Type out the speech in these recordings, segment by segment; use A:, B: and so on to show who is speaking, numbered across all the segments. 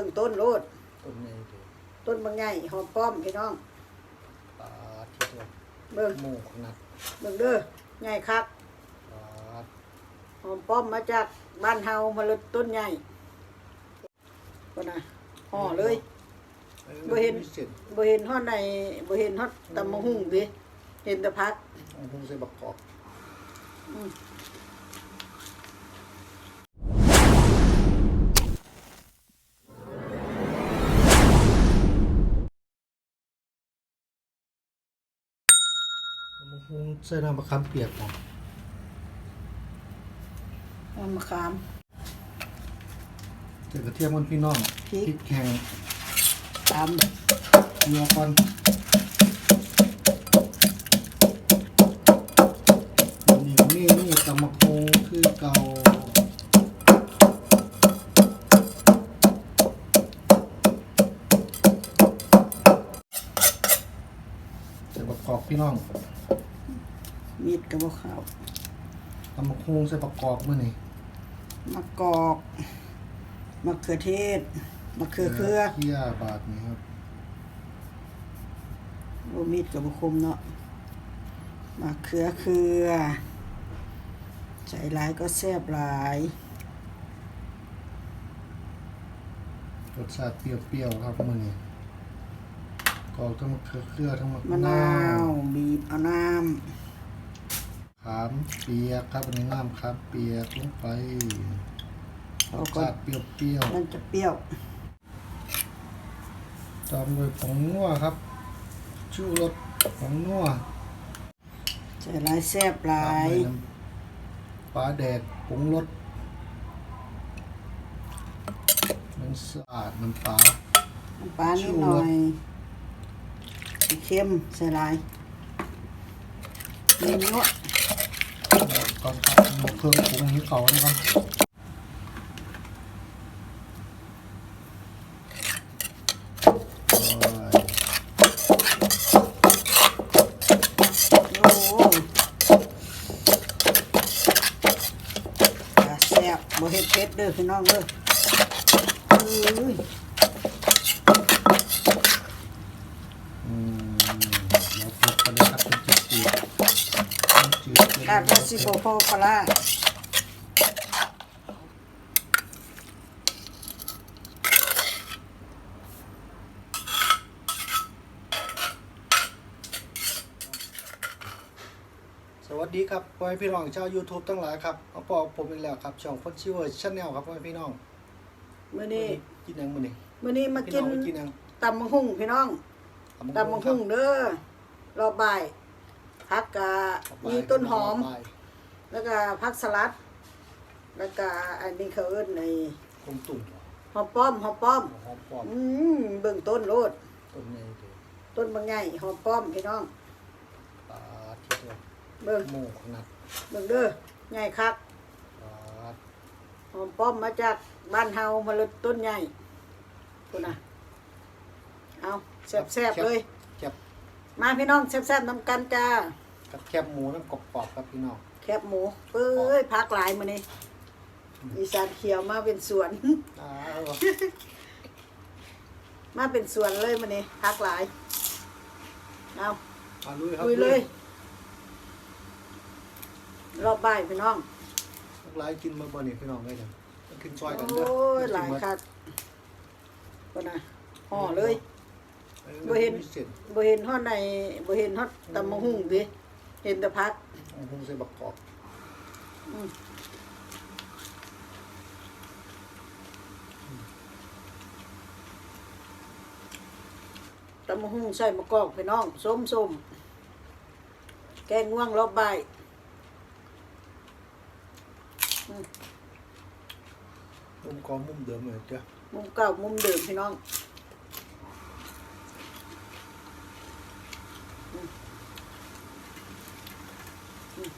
A: บิ่งต้นโลด
B: ต้นใหญ่เถอะ
A: ต้นบางใหญ่หอมป้อมพี่น้อง
B: ปลาที่ตัว
A: เบิ่ง
B: หมูขนาด
A: เบิ่งเด้อใหญ่คัก
B: ปลา
A: หอมป้อมมาจากบ้านเฮามาเลยต้นใหญ่ก็นะห่อเลย บ่เห็น
B: มีเส้น
A: บ่เห็นฮอดในบ่เห็นฮอดตำมะหุ่งดิเห็นแต่พัก
B: เอาคงใส่บักกอก
A: อืม
B: ใส่น้ำมะขามเปียกเนาะ
A: เอามะขาม
B: ใส่กระเทียมมันพี่น้อง
A: พริก
B: พริกแห้ง
A: ตาม
B: เกลือก่อนนี่นี่นี่ตำมะโคงคือเก่าใส่บักกอกพี่น้อง
A: มีด กับบ่ขาว
B: ตำมะโคงใส่บักกอกมื้อนี่
A: มะกอกมะเขือเทศมะเขือเครือ
B: เคี่ยบาทนี่ครับ
A: บ่มีดกับบ่คมเนาะมะเขือเครือใส่หลายก็แซ่บหลาย
B: รสชาติเปรี้ยวๆครับมื้อนี้กอกทั้งมะเขือเครือทั้งมะ
A: มะนาว บีบเอาน้ำ
B: ขามเปียกครับอันนี้น้ำขามเปียกลงไปร
A: เอา
B: ส
A: ก่อ
B: ชานติเปรี้ยว
A: มันจะเปรี้ยว
B: ๆตามด้วยผงนัวครับชูรสผงนัว
A: ใส่หลายแซ่บหลา
B: ตาม
A: ย
B: ด้วยน้ำปลาแดกผงรสน้ำสะอาดน้ำปลา
A: น้ำปลานิดหน่อยสีเค็มใส่หลายมีเนื้อ
B: ก่อนครับหมกเครื่องปรุงให้เขานะครับโอ้ย
A: โอ้โหอะ แซ่บบ่เฮ็ดเผ็ดเด้อพี่น้องเด้ออุ้ย
B: อืมแล้วพบกันเลยครับเป็นจืดจืด จืดจืด
A: คาดว่าสิบ่พอปลาร้า
B: สวัสดีครับพ่อแม่พี่น้องชาว YouTube ทั้งหลายครับเอาปอผมอีกแล้วครับช่องคนชิวเวอร์ชแนลครับพ่อแม่พี่น้อง
A: มื้อนี้
B: กินยังมื้อนี้
A: มื้อนี้มา
B: พี่
A: กิ
B: น้อนงไม่กินยัง
A: ตำบักหุ่งพี่น้องตำบักหุ่งเด้อรอบบ่าย ผักกะมีต้นหอม แล้วก็ผักสลัด แล้วก็อันนี้เขาเอิ้นใน
B: คงตุ่น
A: หอมป้อมหอมป้อม
B: หอมปอม
A: อืมเบิ่งต้นโลด
B: ต้นใหญ่เถอะ
A: ต้นบางใหญ่หอมป้อมพี่น้อง
B: ปลาที่ตัว
A: เบิ่ง
B: หมูขนาด
A: เบิ่งเด้อใหญ่คัก
B: ปลา
A: หอมป้อมมาจากบ้านเฮามาเลยต้นใหญ่คุณน่ะเอาแซ่บๆเลย
B: แคบ
A: มาพี่น้องแซ่บๆน้ำกันจ้า
B: กับแคบหมูน้ำกรอบๆครับพี่น้อง
A: แคบหมูเอ้ยพักหลายมื้อนี้อีสานเขียวมาเป็นสวน
B: อ่า
A: มาเป็นสวนเลยมื้อนี้พักหลาย เอา
B: มาลุยครับ
A: ลุยเลย รอบบ่ายพี่น้อง
B: ลูกหลายกินมาบ่นี่พี่น้องได้จังมันขึ้นซอยกัน
A: โอ้
B: เด้อย
A: หลายคักก็นะห่อเลย
B: ออ
A: บ่เห็น
B: มีเส้น
A: บ่เห็นฮอดในบ่เห็นฮอดตำมะหุ่งดิเห็นแต่พัก
B: เอาคงใส่บักกอก
A: อืมตำมะหุ่งใส่มะกอกพี่น้องส้มส้มๆแกงง่วงรอบบ่าย
B: มุมกองมุมเดิมเลยเจ้า
A: มุมเก่ามุมเดิมพี่น้องอืมอืม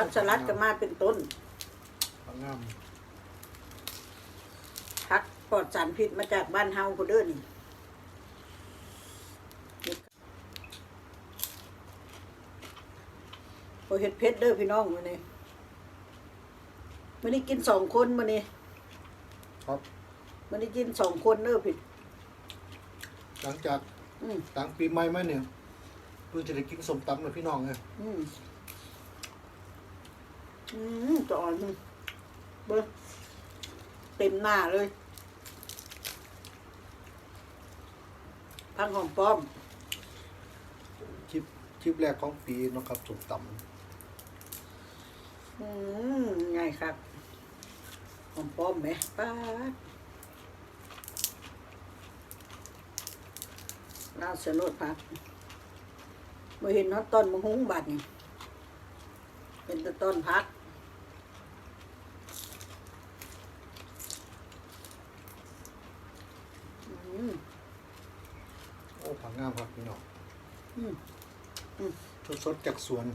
A: ผักสลัดก็มาเป็นต้น
B: ปลางาม
A: ผักปลอดสารพิษมาจากบ้านเฮาคนเด้อนี่โอเห็ดเพชรเด้อพี่น้องมื้อนี้มื้อนี้กินสองคนมื้อนี้
B: ครับ
A: มันได้กินสองคนเด้อผิด
B: หลังจาก
A: อืม
B: หลังปีใหม่มาเนี่ยเพิ่งจะได้กินสมตำกับพี่น้องไง
A: อืม อืมจอนเบิ้งเต็มหน้าเลยพังหอมป้อม
B: คลิปคลิปแรกของปีเนาะครับสมต
A: อืมไงครับหอมป้อมไหมป้าดลาวเสยโลดพักมาเห็นเนาะต้นมะฮุ้งบัดนี่เป็นแต่ต้นพัก อืมำ
B: โอ้ผัก งามครับพี่น้อง
A: อืม
B: สดๆจากสวน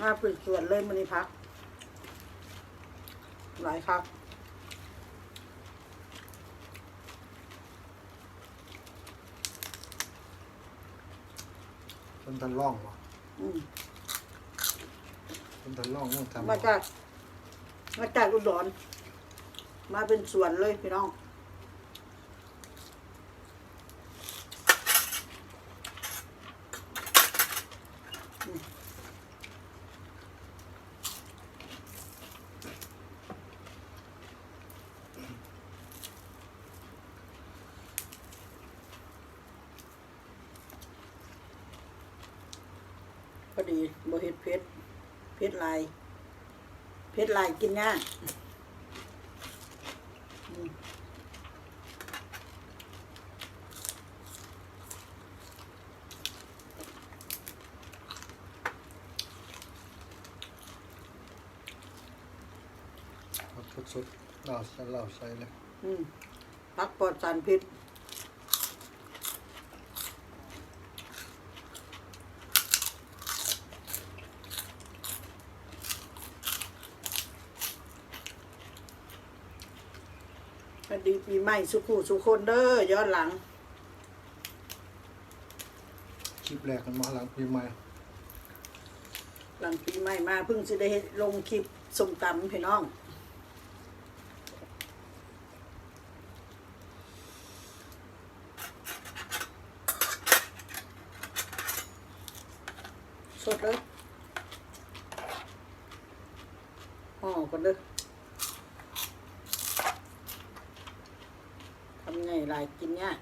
A: มาเป็นส่วนเลยมันนี่พัก หลายครับ
B: ต้นทันล่องวะ
A: อืม
B: ต้นทันล่องต้องทำ
A: มาจาก มาจากอุดรมาเป็นส่วนเลยพี่น้องพอดีบ่เฮ็ดเพชรเพชรลาย เพชรลายกินง่ายอืม
B: สดๆเราใส่เราใส่เลย
A: อืมพักปลอดสารพิษ สวัสดีปีใหม่สุขุสุคนเด้อย้อนหลัง
B: คลิปแรกกันมาหลังปีใหม่
A: หลังปีใหม่มาเพิ่งจะได้ลงคลิปสมตำพี่น้อง สดเลยห่อกันเด้อทำไงหลาก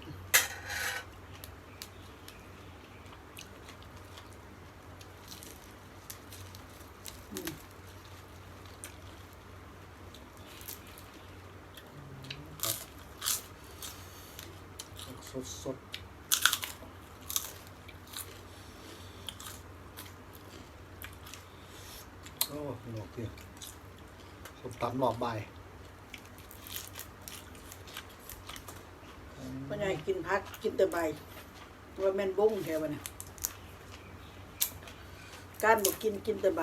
B: สดสดๆโอ้หนกดิสมตำหลอบใบาย
A: พ่อใหญ่กินพักกินแต่ใบว่าแม่นบุ้งแถวน่ะการบอกกินกินแต่ใบ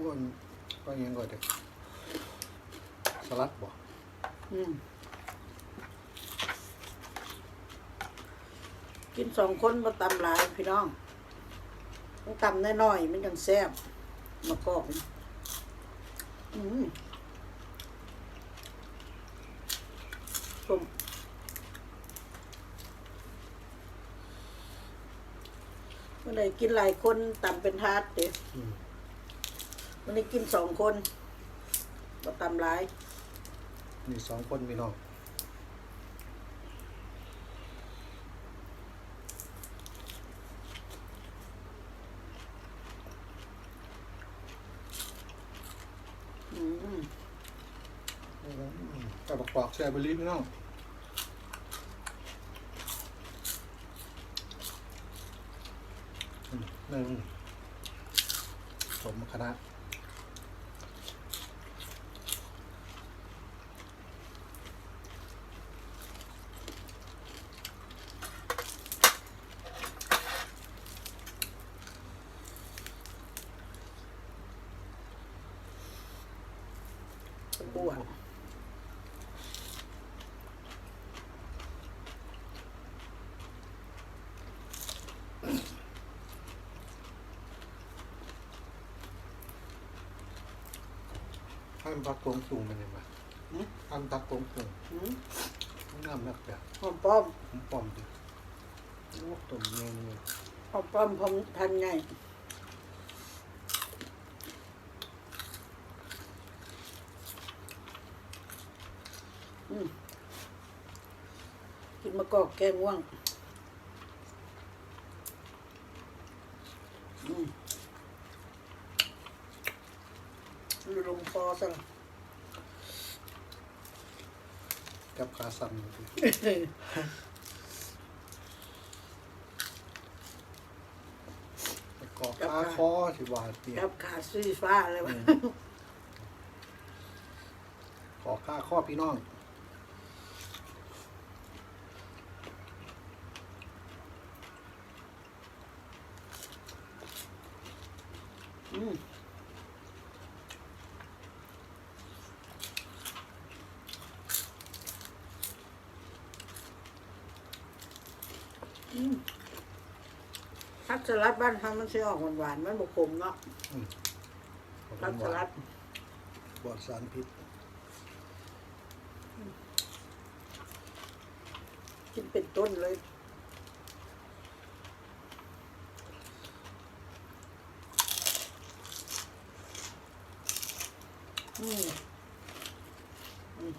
B: อ้วนก็ยังก่อนเด็ก ลัดบ่
A: อืมกินสองคนมาตำหลายพี่น้องต้องตำน้อยๆมันยังแซ่บมะกอกนี่อืมผมเมื่อไหร่กินหลายคนตำเป็นทาดเดี๋ยว
B: อืม
A: วันนี้กินสองคนก็ตำร้าย
B: มีสองคนพี่น้อง
A: อืม
B: กับประกอบแช่เบอร์รี่พี่น้องอืมหนึ่งสมคณะ
A: คั่ว
B: ให้มันพักกงสูงมันยังไง
A: หืม
B: อันพักกงสูง
A: หืม
B: น้ำนักแบบ
A: หอมป้อม
B: ผมปอมดิโอ้ตุ่มเงี้ยเงี้ย
A: หอมป้อมผมทันไงอืมกิน มะกอกแกงง่วงอืมลงคอซะละ
B: กับขาสั่นอยู่ดิไปเกาะขาคอที่ว่าเตีย
A: จับขาซีฟ้าเลยวะ
B: เกาะขาคอพี่น้อง
A: อืมอืม ผักสลัดบ้านทำมันสิออกหวานๆมันบุขมเนาะผักสลัด
B: ปลอดสารพิษ
A: กินเป็นต้นเลย อืมอืม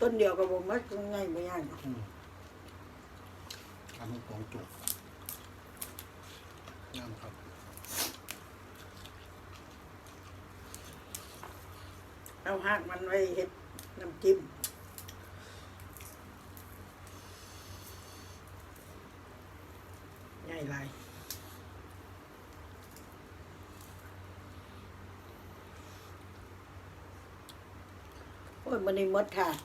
A: ต้นเดียวกับผมมันง่ายไม่ยากหรอก
B: อืมอันนี้ของจุกงามครับ
A: เอาหักมันไว้เห็ดน้ำจิ้มใหญ่ไรโอ้ ยมันนี่มดถาด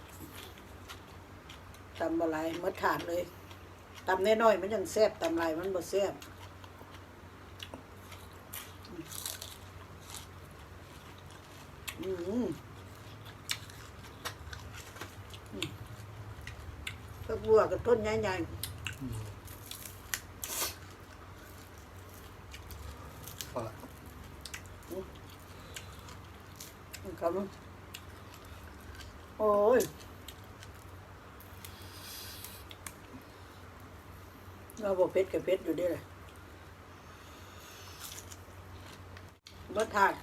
A: ตำอะไรมดถาดเลยตำน้อยๆมันยังแซ่บตำไรมันบ่แซ่บอืมก็บัวกับต้นใหญ่
B: อืมพอละ
A: ๆมันเขาโอ้ย เพชรกับเพชรอยู่ด้เลยบ่ทาน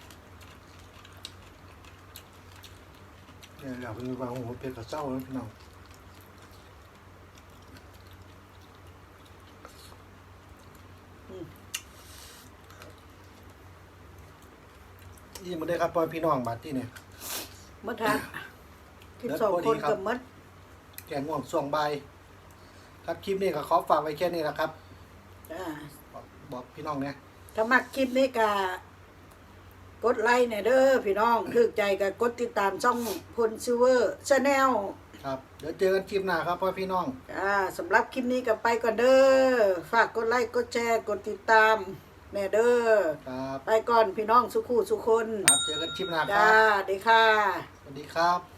B: เนี่ยอยากเป็นวางหัวเป็ดกับเจ้าแล้วพี่น้องยี่มาได้ครับพ่อพี่น้องบัดที่เนี่ย
A: บ่ทานคิดสองคนกับมัด
B: แกงง่วงส่วงใบ ครับคลิปนี้ก็ขอฝากไว้แค่นี้แหละครับ
A: อ่า
B: บอกบอกพี่น้องเนี่ย
A: ถ้ามักคลิปนี้ก็กดไลค์เนี่ยเด้อพี่น้องถึกใจก็กดติดตามช่องพลซิเวอร์ชาแนล
B: ครับ เดี๋ยวเจอกันคลิปหน้าครับพ่อพี่น้อง
A: อ่าสำหรับคลิปนี้ก็ไปก่อนเด้อฝากกดไลค์กดแชร์กดติดตามแน่เด้อ
B: ครับ
A: ไปก่อนพี่น้องสุขูสุคน
B: ครับเจอกันคลิปหน้าค
A: จ้า
B: รับ
A: ดีค่ะ
B: สวัสดีครับ